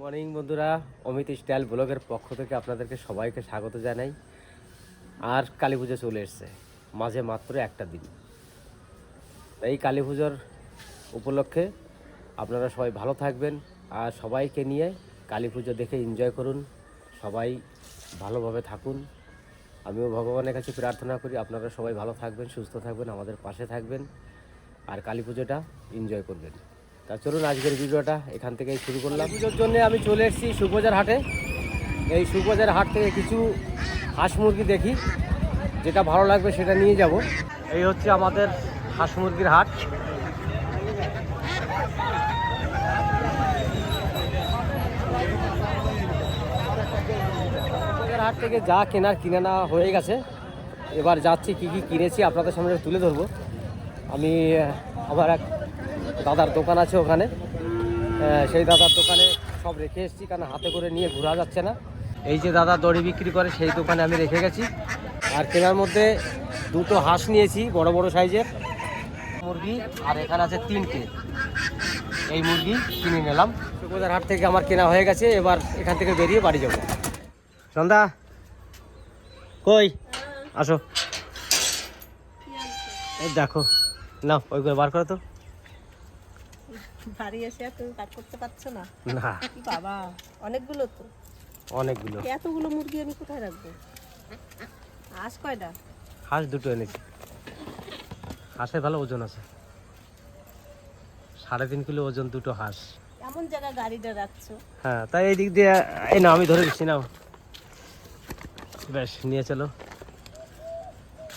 Morning বন্ধুরা, Amit style ব্লগের পক্ষ থেকে আপনাদেরকে সবাইকে স্বাগত জানাই। আর কালী পুজো চলে এসছে, মাঝে মাত্র একটা দিন। এই কালী পুজোর উপলক্ষে আপনারা সবাই ভালো থাকবেন আর সবাইকে নিয়ে কালী পুজো দেখে এনজয় করুন, সবাই ভালোভাবে থাকুন। আমিও ভগবানের কাছে প্রার্থনা করি, আপনারা সবাই ভালো থাকবেন, সুস্থ থাকবেন, আমাদের পাশে থাকবেন আর কালী পুজোটা এনজয় করবেন। তা চলুন আজকের ভিডিওটা এখান থেকেই শুরু করলাম। পুজোর জন্য আমি চলে এসেছি সুখবাজার হাটে। এই সুখবাজার হাট থেকে কিছু হাঁস মুরগি দেখি। যেটা ভালো লাগবে সেটা নিয়ে যাব। এই হচ্ছে আমাদের হাঁস মুরগির হাট। হাট থেকে যা কেনার কিনে নেওয়া হয়ে গেছে। এবার যাচ্ছি কি কি কিনেছি আপনাদের সামনে তুলে ধরবো। আমি আমার এক দাদার দোকান আছে ওখানে। সেই দাদার দোকানে সব রেখে এসেছি, কারণ হাতে করে নিয়ে ঘোরা যাচ্ছে না। এই যে দাদা দড়ি বিক্রি করে, সেই দোকানে আমি রেখে গেছি। আর কেনার মধ্যে দুটো হাঁস নিয়েছি, বড় বড় সাইজের। মুরগি, আর এখানে আছে তিনটে। এই মুরগি কিনে নিলাম। শুক্রবার হাট থেকে আমার কেনা হয়ে গেছে, এবার এখান থেকে বেরিয়ে বাড়ি যাব। সন্ধ্যা কই? আসো। দেখো না ওইগুলো বার করো তো। বাড়ি এসে আর তুমি কাজ করতে পারছ না। না। বাবা অনেকগুলো তো। অনেকগুলো। এতগুলো মুরগি আমি কোথায় রাখব? হাঁস কয়টা? হাঁস দুটো এনেছি। হাঁসের ভালো ওজন আছে। সাড়ে তিন কিলো ওজন দুটো হাঁস। এমন জায়গায় গাড়িটা রাখছো? হ্যাঁ তাই এই দিক দিয়ে এই না আমি ধরে দিচ্ছি নাও। বেশ নিয়ে চলো।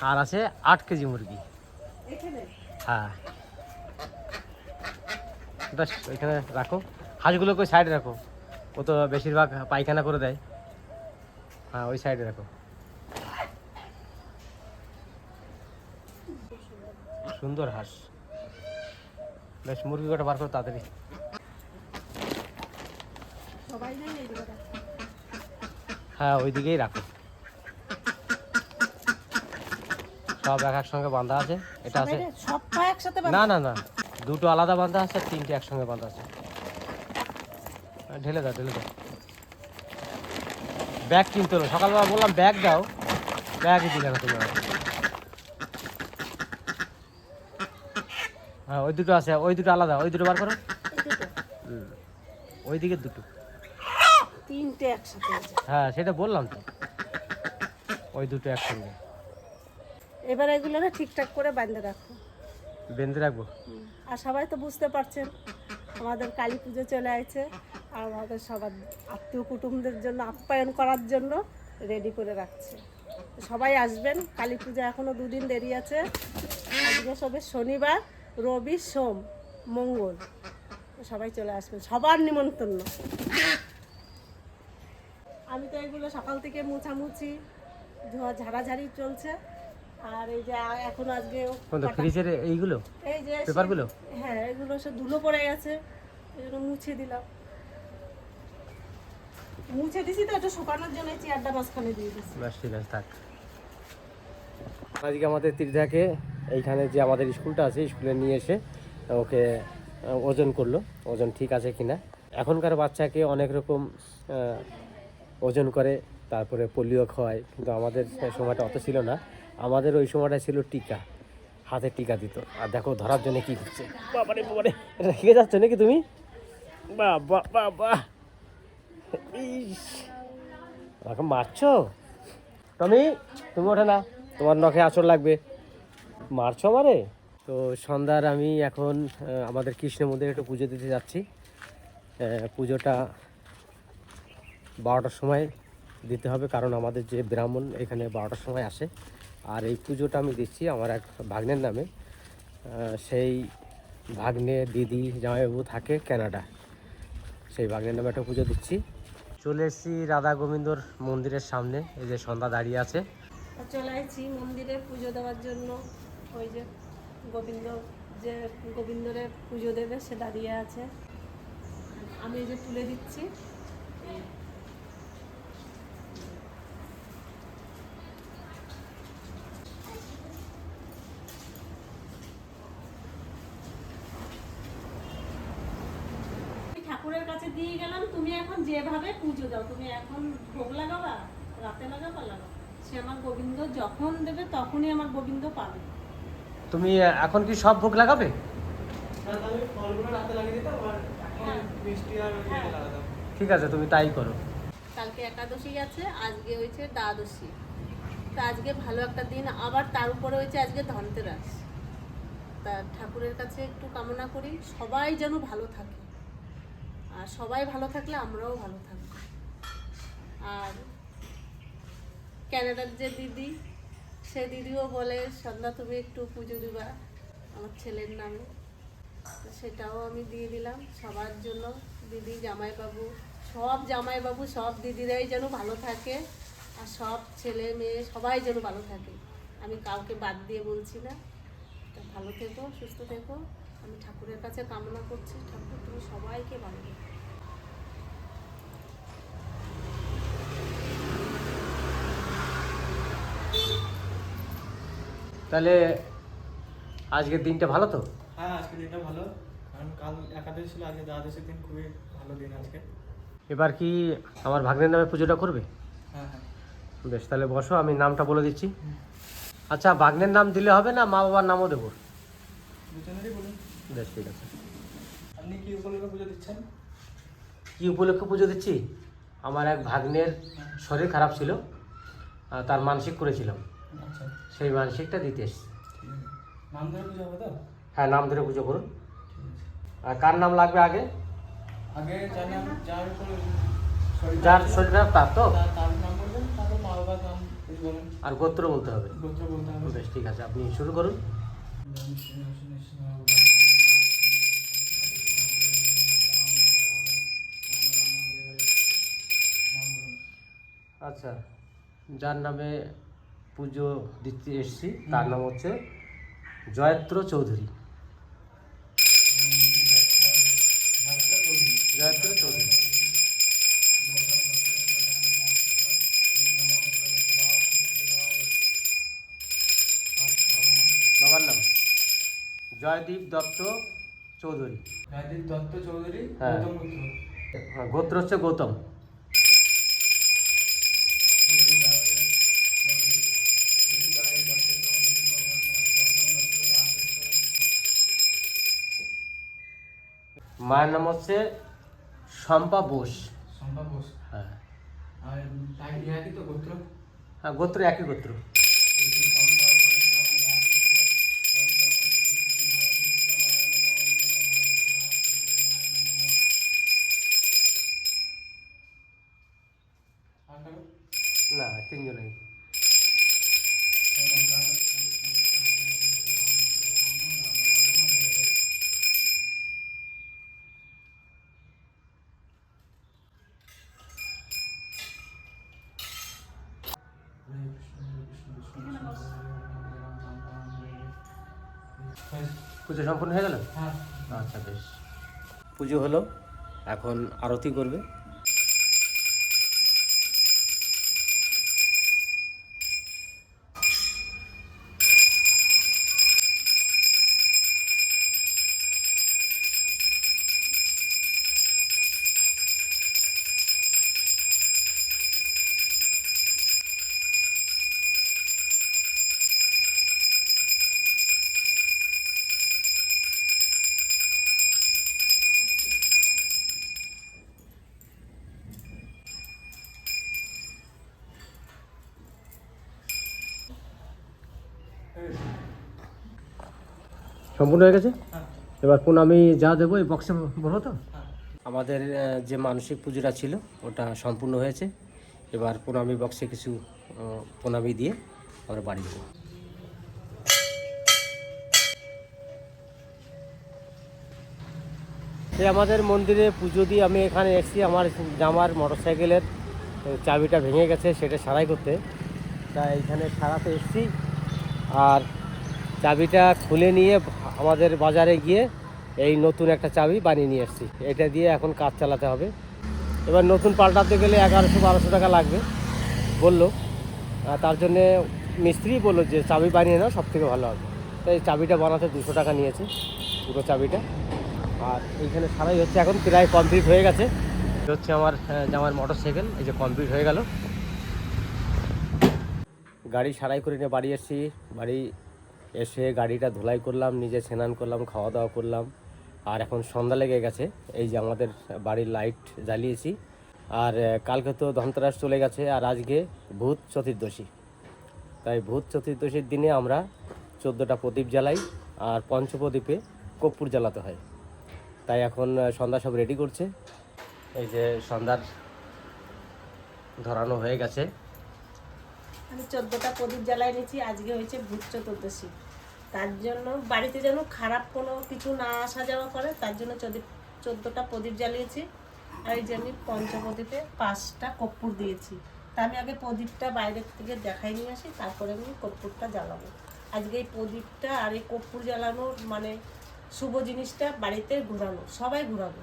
আর আছে আট কেজি মুরগি। হ্যাঁ। বেশ ওইখানে রাখো। হাঁসগুলোকে ওই সাইডে রাখো। ও তো বেশিরভাগ পায়খানা করে দেয়। হ্যাঁ ওই সাইডে রাখো। সুন্দর হাঁস। বেশ মুরগি কটা বার করো তাড়াতাড়ি। হ্যাঁ ওই দিকেই রাখো। সব এক একসঙ্গে বাঁধা আছে। এটা আছে। সব একসাথে না না না। দুটো আলাদা বাঁধা আছে আর তিনটে একসঙ্গে বাঁধা আছে। ঢেলে দাও ঢেলে দাও। ব্যাগ কিনতে হলো। সকালবেলা বললাম ব্যাগ দাও। ব্যাগই দিলে না তুমি হ্যাঁ ওই দুটো আছে ওই দুটো আলাদা ওই দুটো বার করো। ওই দিকে দুটো। তিনটে একসাথে হ্যাঁ সেটা বললাম তো। ওই দুটো একসঙ্গে। এবার এগুলো না ঠিকঠাক করে বাঁধে রাখো। বেঁধে রাখব। আর সবাই তো বুঝতে পারছেন, আমাদের কালী পুজো চলে আসছে আর আমাদের সবার আত্মীয় কুটুমদের জন্য আপ্যায়ন করার জন্য রেডি করে রাখছে। সবাই আসবেন, কালী পূজা এখনও দুদিন দেরি আছে। আজকে সবে শনিবার, রবি, সোম, মঙ্গল। সবাই চলে আসবেন, সবার নিমন্ত্রণ। আমি তো এগুলো সকাল থেকে মুছামুছি ঝাড়াঝাড়ি চলছে। আর এই যে এখন আজকে কোনটা ফ্রিজের এইগুলো? এই যে পেপারগুলো? হ্যাঁ এগুলো সে ধুলো পড়ে গেছে জন্য মুছে দিলাম। মুছে দিছি তো শুকানোর জন্য চেয়ারটা মাঝখানে দিয়ে দিছি। ঠিক আছে থাক। আজকে আমাদের তীর্থাকে এইখানে যে আমাদের স্কুলটা আছে স্কুলে নিয়ে এসে ওকে ওজন করল। ওজন ঠিক আছে কিনা? এখনকার বাচ্চাকে অনেক রকম ওজন করে তারপরে পোলিও খাওয়ায়, কিন্তু আমাদের সময়টা অত ছিল না। আমাদের ওই সময়টা ছিল টিকা, হাতে টিকা দিত। আর দেখো ধরার জন্য কি এটা শিখে যাচ্ছ নাকি তুমি? বাহ আমাকে মারছো? টমি, তুমি ওঠে না। তোমার নখে আঁচড় লাগবে। মারছো আমারে? তো সন্ধ্যার আমি এখন আমাদের কৃষ্ণ মন্দিরে একটু পুজো দিতে যাচ্ছি। পুজোটা বারোটার সময় দিতে হবে, কারণ আমাদের যে ব্রাহ্মণ এখানে বারোটার সময় আসে। আর এই পুজোটা আমি দিচ্ছি আমার এক ভাগ্নের নামে। সেই ভাগ্নে দিদি জামাইবাবু থাকে কানাডা সেই ভাগ্নের নামে একটা পুজো দিচ্ছি। চলে এসেছি রাধা গোবিন্দর মন্দিরের সামনে, এই যে সন্ধ্যা দাঁড়িয়ে আছে। চলে আসছি মন্দিরে পুজো দেওয়ার জন্য। ওই যে গোবিন্দ, যে গোবিন্দরে পুজো দেবে, সে দাঁড়িয়ে আছে। আমি এই যে তুলে দিচ্ছি ঠাকুর ঠাকুরের কাছে দিয়ে গেলাম তুমি এখন যেভাবে পুজো দাও তুমি এখন ভোগ লাগাবা রাতে লাগাবা লাগাবা। সে আমার গোবিন্দ যখন দেবে তখনই আমার গোবিন্দ পাবে। তুমি এখন কি সব ভোগ লাগাবে? হ্যাঁ। হ্যাঁ। ঠিক আছে তুমি তাই করো। কালকে একাদশী আছে আজকে হয়েছে দ্বাদশী। তা আজকে ভালো একটা দিন আবার তার উপরে হয়েছে আজকে ধনতেরাস। তা ঠাকুরের কাছে একটু কামনা করি সবাই যেন ভালো থাকে। আর সবাই ভালো থাকলে আমরাও ভালো থাকব। আর ক্যানাডার যে দিদি, সে দিদিও বলে, সন্ধ্যা, তুমি একটু পুজো দিবা আমার ছেলের নামে। সেটাও আমি দিয়ে দিলাম। সবার জন্য দিদি, জামাইবাবু, সব জামাইবাবু, সব দিদিরাই যেন ভালো থাকে আর সব ছেলে মেয়ে সবাই যেন ভালো থাকে। আমি কাউকে বাদ দিয়ে বলছি না। ভালো থেকো, সুস্থ থেকো। আমি ঠাকুরের কাছে কামনা করছি। ঠাকুর তুমি সবাইকে ভালো তাহলে আজকের দিনটা ভালো তো? হ্যাঁ আজকে দিনটা ভালো। কারণ কাল একাদশী ছিল আজকে দ্বাদশীর দিন খুবই ভালো দিন আজকে। এবার কি আমার ভাগ্নের নামে পুজোটা করবে? হ্যাঁ হ্যাঁ। বেশ তাহলে বসো আমি নামটা বলে দিচ্ছি। আচ্ছা ভাগ্নের নাম দিলে হবে না মা বাবার নামও দেবো? দুজনেরই বলুন। বেশ ঠিক আছে। আপনি কি উপলক্ষে পুজো দিচ্ছেন? কি উপলক্ষে পুজো দিচ্ছি? আমার এক ভাগ্নের শরীর খারাপ ছিল তার মানসিক করেছিলাম। আচ্ছা। সেই মানসিকটা দিতে এসছি। নাম ধরে পুজো হবে তো? হ্যাঁ নাম ধরে পুজো করুন। আর কার নাম লাগবে আগে? আগে যার নাম যার শরীর যার খারাপ শরীর খারাপ তার তো? আর গোত্র বলতে হবে। গোত্র বলতে হবে। বেশ ঠিক আছে। আপনি শুরু করুন। আচ্ছা যার নামে পুজো দিতে এসছি তার নাম হচ্ছে জয়ত্র চৌধুরী। জয়ত্র চৌধুরী। বাবার নাম? জয়দীপ দত্ত চৌধুরী। জয়দীপ দত্ত চৌধুরী হ্যাঁ। হ্যাঁ, গোত্র হচ্ছে গৌতম। মায়ের নাম হচ্ছে শম্পা বোস। সম্ভব বোস? হ্যাঁ। হ্যাঁ গোত্র একই গোত্র। না তিনজনেই। পুজো সম্পূর্ণ হয়ে গেল? হ্যাঁ। আচ্ছা বেশ। পুজো হলো এখন আরতি করবে। সম্পূর্ণ হয়ে গেছে? হ্যাঁ। এবার কোন আমি যা দেবো এই বক্সে বলব তো? হ্যাঁ। আমাদের যে মানসিক পুজোটা ছিল ওটা সম্পূর্ণ হয়েছে। এবার প্রণামী বক্সে কিছু প্রণামী দিয়ে আমরা বাড়ি যাব। এই আমাদের মন্দিরে পুজো দিয়ে আমি এখানে এসেছি আমার জামার মোটরসাইকেলের চাবিটা ভেঙে গেছে সেটা সারাই করতে। তা এইখানে সারাতে এসেছি। আর চাবিটা খুলে নিয়ে আমাদের বাজারে গিয়ে এই নতুন একটা চাবি বানিয়ে নিয়ে এসেছি। এটা দিয়ে এখন কাজ চালাতে হবে। এবার নতুন পাল্টাতে গেলে এগারোশো বারোশো টাকা লাগবে বলল। তার জন্যে মিস্ত্রি বলল যে, চাবি বানিয়ে নাও সব থেকে ভালো হবে। তাই চাবিটা বানাতে দুশো টাকা নিয়েছে পুরো চাবিটা। আর এইখানে সারাই হচ্ছে, এখন প্রায় কমপ্লিট হয়ে গেছে। হচ্ছে আমার জামার মোটর সাইকেল এই যে কমপ্লিট হয়ে গেল। গাড়ি সারাই করে নিয়ে বাড়ি এসেছি। বাড়ি এসে গাড়িটা ধুলাই করলাম, নিজে স্নান করলাম খাওয়া দাওয়া করলাম। আর এখন সন্ধ্যা লেগে গেছে, এই যে আমাদের বাড়ির লাইট জ্বালিয়েছি। আর কালকে তো ধনতেরাস চলে গেছে, আর আজকে ভূত চতুর্দশী। তাই ভূত চতুর্দশীর দিনে আমরা চোদ্দোটা প্রদীপ জ্বালাই, আর পঞ্চপ্রদীপে কর্পূর জ্বালাতে হয়। তাই এখন সন্ধ্যা সব রেডি করছে। এই যে সন্ধ্যার ধরানো হয়ে গেছে। আমি চোদ্দোটা প্রদীপ জ্বালাই নিয়েছি, আজকে হয়েছে ভূত চতুর্দশী। তার জন্য বাড়িতে যেন খারাপ কোনো কিছু না আসা যাওয়া করে, তার জন্য চোদ্দটা প্রদীপ জ্বালিয়েছি। আর এই যে আমি পঞ্চপ্রদীপে পাঁচটা কর্পূর দিয়েছি। তা আমি আগে প্রদীপটা বাইরের থেকে দেখাই নিয়ে আসি, তারপরে আমি কর্পূরটা জ্বালাবো। আজকে এই প্রদীপটা আর এই কর্পূর জ্বালানোর মানে শুভ জিনিসটা বাড়িতে ঘুরানো, সবাই ঘোরাবো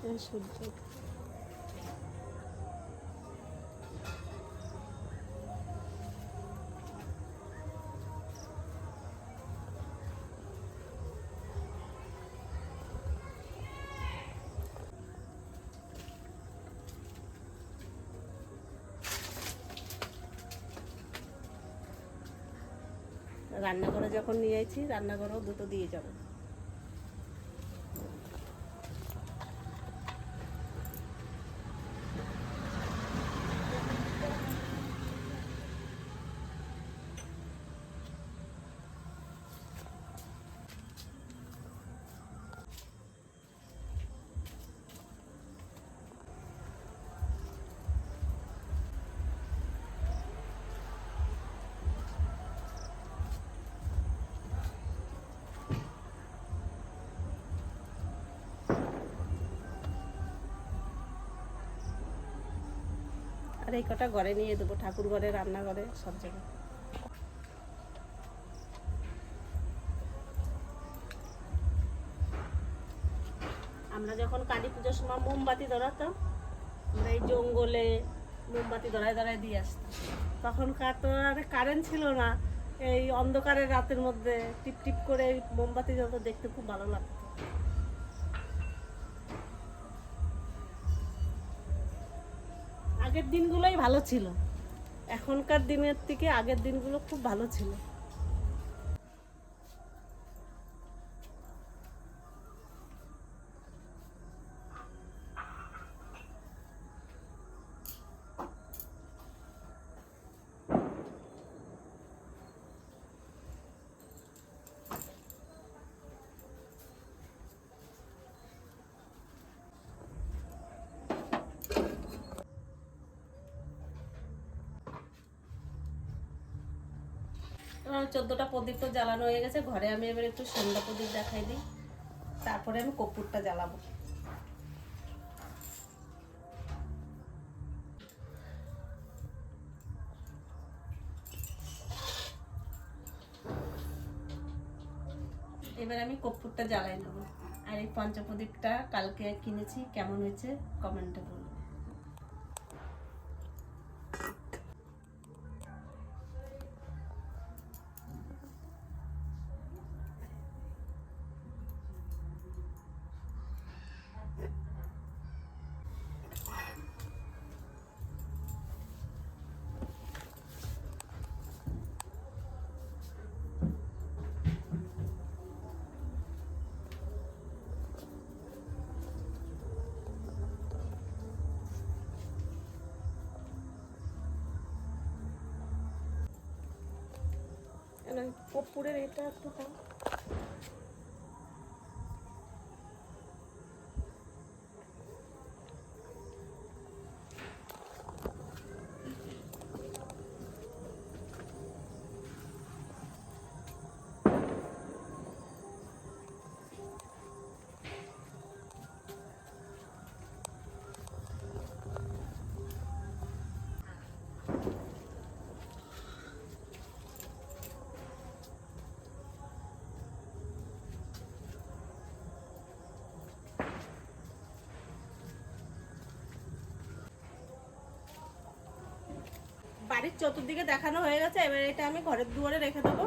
এই সূর্য রান্নাঘরে যখন নিয়ে রান্নাঘরেও দুটো দিয়ে যাব। আর এই কটা ঘরে নিয়ে দেবো, ঠাকুর ঘরে, রান্নাঘরে, সব জায়গায়। আমরা যখন কালী পুজোর সময় মোমবাতি ধরাতাম, আমরা এই জঙ্গলে মোমবাতি ধরায় ধরায় দিয়ে আসতাম। তখনকার তো আর কারেন্ট ছিল না, এই অন্ধকারের রাতের মধ্যে টিপ টিপ করে মোমবাতি জ্বলতে দেখতে খুব ভালো লাগতো। আগের দিনগুলোই ভালো ছিল। এখনকার দিনের থেকে আগের দিনগুলো খুব ভালো ছিল। চোদ্দোটা প্রদীপ তো জ্বালানো হয়ে গেছে। ঘরে আমি এবার একটু সন্ধ্যা প্রদীপ দেখাই দিই। তারপরে আমি কর্পূরটা জ্বালাবো। এবার আমি কর্পূরটা জ্বালাই নেব। আর এই পঞ্চপ্রদীপটা কালকে কিনেছি, কেমন হয়েছে কমেন্টে বলব কর্পূরের এটা একটু দাও বাড়ির চতুর্দিকে দেখানো হয়ে গেছে, এবার এটা আমি ঘরের দুয়ারে রেখে দেবো।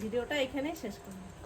ভিডিওটা এখানেই শেষ করব।